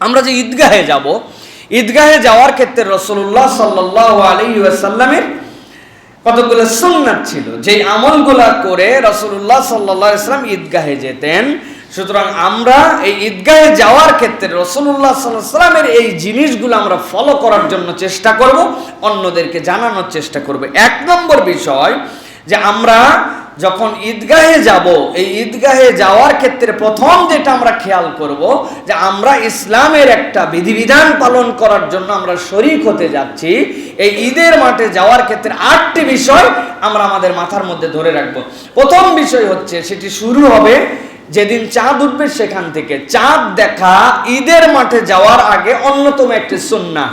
আমরা যে ঈদগাহে যাব, ঈদগাহে যাওয়ার ক্ষেত্রে রসুল্লাহ সাল্লাহ আলী কতগুলো সুন্নাত ছিল? যে আমলগুলা করে রসুল্লাহ সাল্লাহ ইসলাম ঈদগাহে যেতেন। সুতরাং আমরা এই ঈদগাহে যাওয়ার ক্ষেত্রে রসুল্লাহ সাল্লাহ সাল্লামের এই জিনিসগুলো আমরা ফলো করার জন্য চেষ্টা করব, অন্যদেরকে জানানোর চেষ্টা করব। এক নম্বর বিষয় যে আমরা যখন ঈদগাহে যাব, এই ঈদগাহে যাওয়ার ক্ষেত্রে প্রথম যেটা আমরা খেয়াল করব, যে আমরা ইসলামের একটা বিধিবিধান পালন করার জন্য আমরা শরিক হতে যাচ্ছি। এই ঈদের মাঠে যাওয়ার ক্ষেত্রে আটটি বিষয় আমরা আমাদের মাথার মধ্যে ধরে রাখব। প্রথম বিষয় হচ্ছে, সেটি শুরু হবে যেদিন চাঁদ উঠবে সেখান থেকে। চাঁদ দেখা ঈদের মাঠে যাওয়ার আগে অন্যতম একটি সুন্না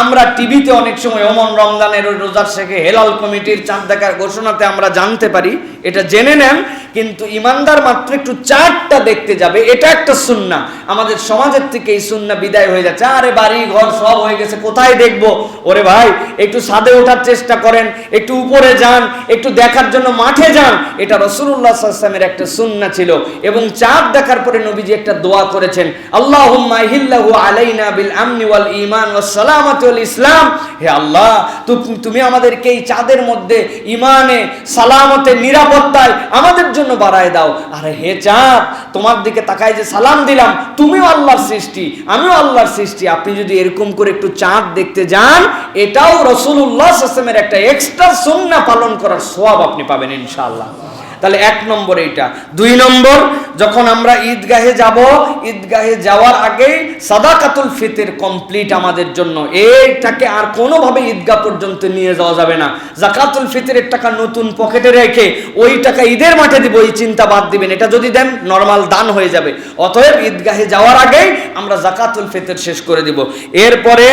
আমরা টিভিতে অনেক সময় ওমন রমজানের ওই রোজার শেখে হেলাল কমিটির চাঁদ দেখার ঘোষণাতে আমরা জানতে পারি। এটা জেনে নেন কিন্তু ইমানদার মাত্র একটু চাঁদটা দেখতে যাবে, এটা একটা সুন্না আমাদের সমাজের থেকে এই সুন্না বিদায় হয়ে যাচ্ছে। আরে বাড়ি, ঘর সব হয়ে গেছে, কোথায় দেখব? ওরে ভাই, একটু ছাদে ওঠার চেষ্টা করেন, একটু উপরে যান, একটু দেখার জন্য মাঠে যান। এটা রসুল্লাহ আসলামের একটা সুন্না ছিল। এবং চাঁদ দেখার পরে নবীজি একটা দোয়া করেছেন আল্লাহ আলাইনা বিল আমনি ইমান ওয়াস সালামাত ইসলাম। হে আল্লাহ তুমি আমাদেরকে এই চাঁদের মধ্যে ইমানে সালামতে, নিরাপত্তায় আমাদের জন্য বাড়ায় দাও। আরে হে চাঁদ তোমার দিকে তাকায় যে সালাম দিলাম, তুমিও আল্লাহর সৃষ্টি, আমিও আল্লাহর সৃষ্টি। আপনি যদি এরকম করে একটু চাঁদ দেখতে যান, এটাও রসুল্লাহ আসলামের একটা এক্সট্রা সুন্না পালন করার সোয়াব আপনি পাবেন ইনশাআল্লাহ। তাহলে এক নম্বর এইটা। দুই নম্বর, যখন আমরা ঈদগাহে যাব, ঈদগাহে যাওয়ার আগেই সাদাকাতুল ফিতের কমপ্লিট আমাদের জন্য। এইটাকে আর কোনোভাবে ঈদগাহ পর্যন্ত নিয়ে যাওয়া যাবে না। জাকাতুল ফিতরের টাকা নতুন পকেটে রেখে ওই টাকা ঈদের মাঠে দিব, এই চিন্তা বাদ দিবেন। এটা যদি দেন নর্মাল দান হয়ে যাবে। অতএব ঈদগাহে যাওয়ার আগেই আমরা জাকাতুল ফিতর শেষ করে দিব। এরপরে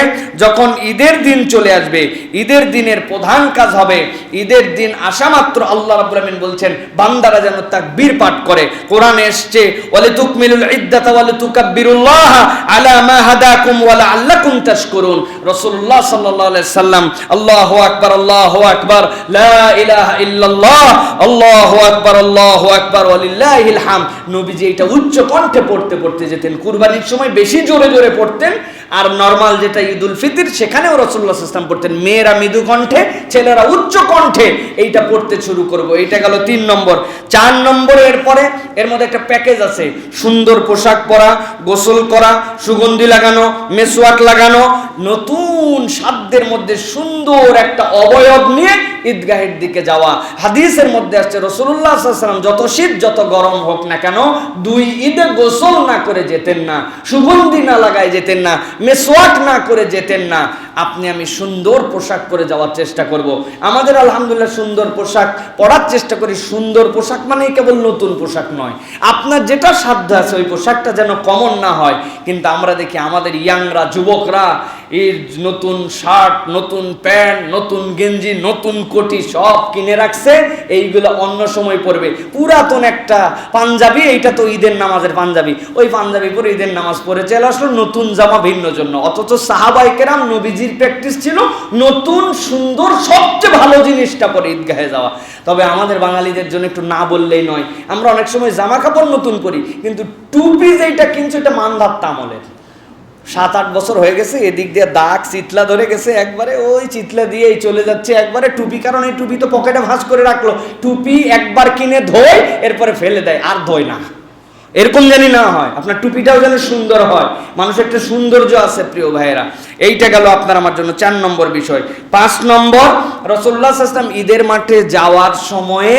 যখন ঈদের দিন চলে আসবে, ঈদের দিনের প্রধান কাজ হবে, ঈদের দিন আসা মাত্র আল্লাহ আমিন বলছেন বান্দারা যেন তাকবীর পাঠ করে। কোরআনে এসছে ওয়ালি তুকমিলুল ইদ্দাতা ওয়ালি তুকাব্বিরুল্লাহ আলা মা হাদাকুম ওয়া লাআল্লাকুম তাশকুরুন। রাসূলুল্লাহ সাল্লাল্লাহু আলাইহি সাল্লাম, আল্লাহু আকবার আল্লাহু আকবার, লা ইলাহা ইল্লাল্লাহ, আল্লাহু আকবার আল্লাহু আকবার, ওয়ালিল্লাহিল হামদ। নবীজি এটা উচ্চ কণ্ঠে পড়তে পড়তে যেতেন। কুরবানির সময় বেশি জোরে জোরে পড়তেন। আর নর্মাল যেটা ঈদুল ফিতর, সেখানেও রসুল্লাহ ইসলাম পড়তেন, মেয়েরা মৃদু কণ্ঠে, ছেলেরা উচ্চ কণ্ঠে। এইটা পড়তে শুরু করব। এইটা গেল তিন নম্বর চার নম্বরে এরপরে এর মধ্যে একটা প্যাকেজ আছে। সুন্দর পোশাক পরা, গোসল করা, সুগন্ধি লাগানো, মেসওয়াক লাগানো, নতুন সাধ্যের মধ্যে সুন্দর একটা অবয়ব নিয়ে ঈদগাহের দিকে যাওয়া। হাদিসের মধ্যে আসছে রসুল্লাহ সাল্লাম যত শীত, যত গরম হোক না কেন, দুই ঈদে গোসল না করে যেতেন না, সুগন্ধি না লাগায় যেতেন না, মেসওয়াক না করে যেতেন না। আপনি, আমি সুন্দর পোশাক পরে যাওয়ার চেষ্টা করব। আমাদের আলহামদুলিল্লাহ সুন্দর পোশাক, পরার চেষ্টা করি। সুন্দর পোশাক মানেই কেবল নতুন পোশাক নয়। আপনার যেটা সাধ্য আছে, ওই পোশাকটা যেন কমন না হয়। কিন্তু আমরা দেখি আমাদের ইয়াংরা, যুবকরা এই নতুন শার্ট, নতুন প্যান্ট, নতুন গেঞ্জি, নতুন কোটি সব কিনে রাখছে, এইগুলো অন্য সময় পড়বে পুরাতন একটা পাঞ্জাবি, এইটা তো ঈদের নামাজের পাঞ্জাবি। ওই পাঞ্জাবি পরে ঈদের নামাজ পড়ে চলে আসলো, নতুন জামা ভিন্ন জন্য। অথচ সাহাবাই কেরাম নবীজির প্র্যাকটিস ছিল নতুন, সুন্দর, সবচেয়ে ভালো জিনিসটা পরে ঈদগাহে যাওয়া। তবে আমাদের বাঙালিদের জন্য একটু না বললেই নয়, আমরা অনেক সময় জামা কাপড় নতুন পরি কিন্তু টুপি যেটা কিনছো, এটা মানধাত্তা আমলের সাত আট বছর হয়ে গেছে, এদিক দিয়ে দাগ চিতলা ধরে গেছে, একবারে ওই চিতলা দিয়েই চলে যাচ্ছে, একবারে টুপি, কারণ এই টুপি তো পকেটে ভাঁজ করে রাখল। টুপি একবার কিনে ধোয়, এরপরে ফেলে দেয়, আর ধোয় না। এরকম জানি না হয়, আপনার টুপিটাও যেন সুন্দর হয়। মানুষের একটা সৌন্দর্য আছে, প্রিয় ভাইয়েরা। এইটা গেল আপনার আমার জন্য চার নম্বর বিষয়। পাঁচ নম্বর রসল্লাহ আসলাম ঈদের মাঠে যাওয়ার সময়ে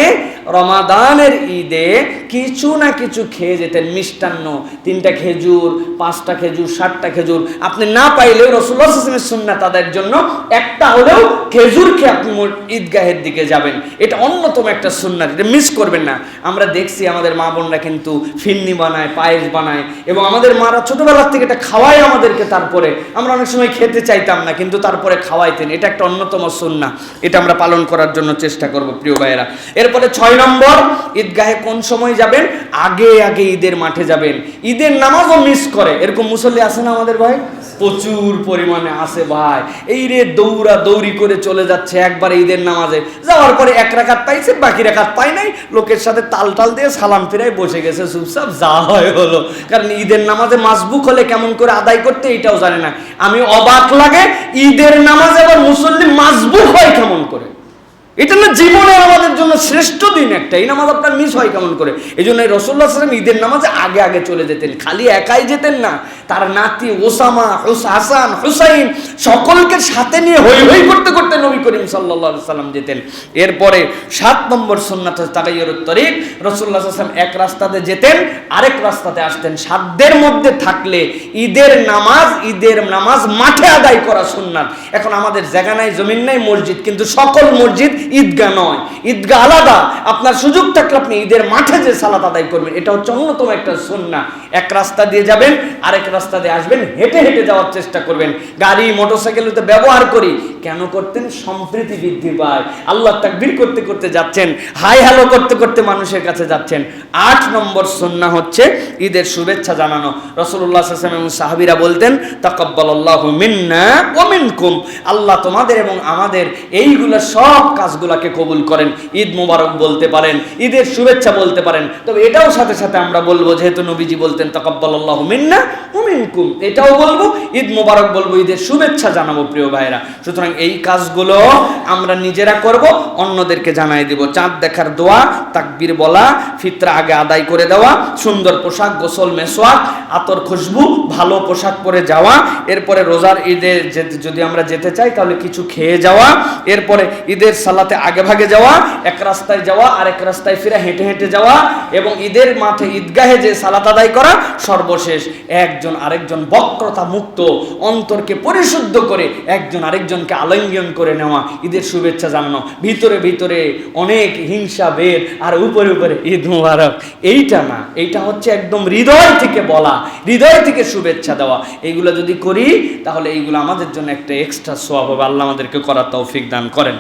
রমাদানের ঈদে কিছু না কিছু খেয়ে যেতেন মিষ্টান্ন। তিনটা খেজুর, পাঁচটা খেজুর, সাতটা খেজুর। আপনি না পাইলেও আসলামের সুন্না তাদের জন্য একটা হলেও খেজুর খেয়ে আপনি ঈদগাহের দিকে যাবেন। এটা অন্যতম একটা সুন্নাত, এটা মিস করবেন না। আমরা দেখছি আমাদের মা বোনরা কিন্তু ফিন্নি বানায়, পায়েস বানায় এবং আমাদের মারা ছোটবেলার থেকে এটা খাওয়ায় আমাদেরকে তারপরে। আমরা অনেক সময় খেতে চাইতাম না, কিন্তু তারপরে খাওয়াইতেন। এটা একটা অন্যতম সুন্না এটা আমরা পালন করার জন্য চেষ্টা করব, প্রিয় ভাইয়েরা। এরপরে ছয় ছয় নম্বর, ঈদগাহে কোন সময় যাবেন? আগে আগে ঈদের মাঠে যাবেন। ঈদের নামাজও মিস করে। এরকম মুসল্লি আছে না আমাদের ভাই? প্রচুর পরিমাণে আছে ভাই। এই রে দৌড়া দৌড়ি করে চলে যাচ্ছে একবারে ঈদের নামাজে। যাওয়ার পরে এক রাখাত পাইছে, বাকি রাখাত পাই নাই। লোকের সাথে তাল টাল দিয়ে সালাম ফিরাই বসে গেছে চুপচাপ। যা হয় হলো। কারণ ঈদের নামাজে মাসবুক হলে কেমন করে আদায় করতে এটাও জানে না। আমি অবাক লাগে, ঈদের নামাজে আবার মুসল্লি মাসবুক হয় কেমন করে? এটা না জন্য শ্রেষ্ঠ দিন একটা। এই নামাজ আপনার মিস হয় কেমন করে? এই জন্য রসল্লা সালাম ঈদের নামাজে আগে আগে চলে যেতেন। খালি একাই যেতেন না। তার নাতি ওসামা, হুস- হাসান, হুসাইন সকলকে সাথে নিয়ে হই হই করতে করতে নবী করিম সাল্লাহ সাল্লাম যেতেন। এরপরে সাত নম্বর সন্ন্যাত তাকাইয়ের তরিক। রসুল্লাহ সাল্লাম এক রাস্তাতে যেতেন, আরেক রাস্তাতে আসতেন। সাধ্যের মধ্যে থাকলে ঈদের নামাজ ঈদের নামাজ মাঠে আদায় করা সুন্নাত। এখন আমাদের জায়গা নাই, জমিন নাই, মসজিদ, কিন্তু সকল মসজিদ ঈদগাহ নয়। ঈদগাহ আলাদা। আপনার সুযোগ থাকলে আপনি ঈদের মাঠে যে সালাত আদায় করবেন, এটা হচ্ছে অন্যতম একটা সুন্না এক রাস্তা দিয়ে যাবেন, আরেক রাস্তা দিয়ে আসবেন, হেঁটে হেঁটে যাওয়ার চেষ্টা করবেন। গাড়ি, মোটরসাইকেল ব্যবহার করি। কেন করতেন? সম্প্রীতি বৃদ্ধি পায়। আল্লাহ তাকবির করতে করতে যাচ্ছেন, হাই হ্যালো করতে করতে মানুষের কাছে যাচ্ছেন। আট নম্বর সুন্না হচ্ছে ঈদের শুভেচ্ছা জানানো। রসুল্লাহ এবং সাহাবিরা বলতেন তাকাব্বাল্লাহ মিন্না ও মিনকুম। আল্লাহ তোমাদের এবং আমাদের এইগুলো সব কাজগুলাকে কবুল করেন। ঈদ মোবারক বলতে পারেন, ঈদের শুভেচ্ছা বলতে পারেন। তবে এটাও সাথে সাথে আমরা বলব, যেহেতু নবীজি বলতেন তাকাব্বাল্লাহ মিন্না ও মিনকুম। এটাও বলব, ঈদ মোবারক বলব, ঈদের শুভেচ্ছা জানাব প্রিয় ভাইরা সুতরাং এই কাজগুলো আমরা নিজেরা করব, অন্যদেরকে জানাই দিব। চাঁদ দেখার দোয়া, তাকবীর বলা, ফিতরা আগে আদায় করে দেওয়া, সুন্দর পোশাক, গোসল, মেসোয়াক, আতর খুশবু, ভালো পোশাক পরে যাওয়া, এরপরে রোজার ঈদে যদি আমরা যেতে চাই তাহলে কিছু খেয়ে যাওয়া, এরপরে ঈদের সালাতে আগে ভাগে যাওয়া, এক রাস্তায় যাওয়া আর এক রাস্তায় ফিরে হেঁটে হেঁটে যাওয়া এবং ঈদের মাঠে ঈদগাহে যে সালাত আদায় করা, সর্বশেষ একজন আরেকজন বক্রতা মুক্ত অন্তরকে পরিশুদ্ধ করে একজন আরেকজনকে আলিঙ্গন করে নেওয়া। ঈদের শুভেচ্ছা জানানো। ভিতরে ভিতরে অনেক হিংসা বের আর উপরে উপরে ঈদ মুবারক। এইটা না, এইটা হচ্ছে একদম হৃদয় থেকে বলা, হৃদয় থেকে শুভেচ্ছা দেওয়া। এইগুলো যদি করি, তাহলে এইগুলো আমাদের জন্য একটা এক্সট্রা সোয়াব হবে। আল্লাহ আমাদেরকে করার তৌফিক দান করেন।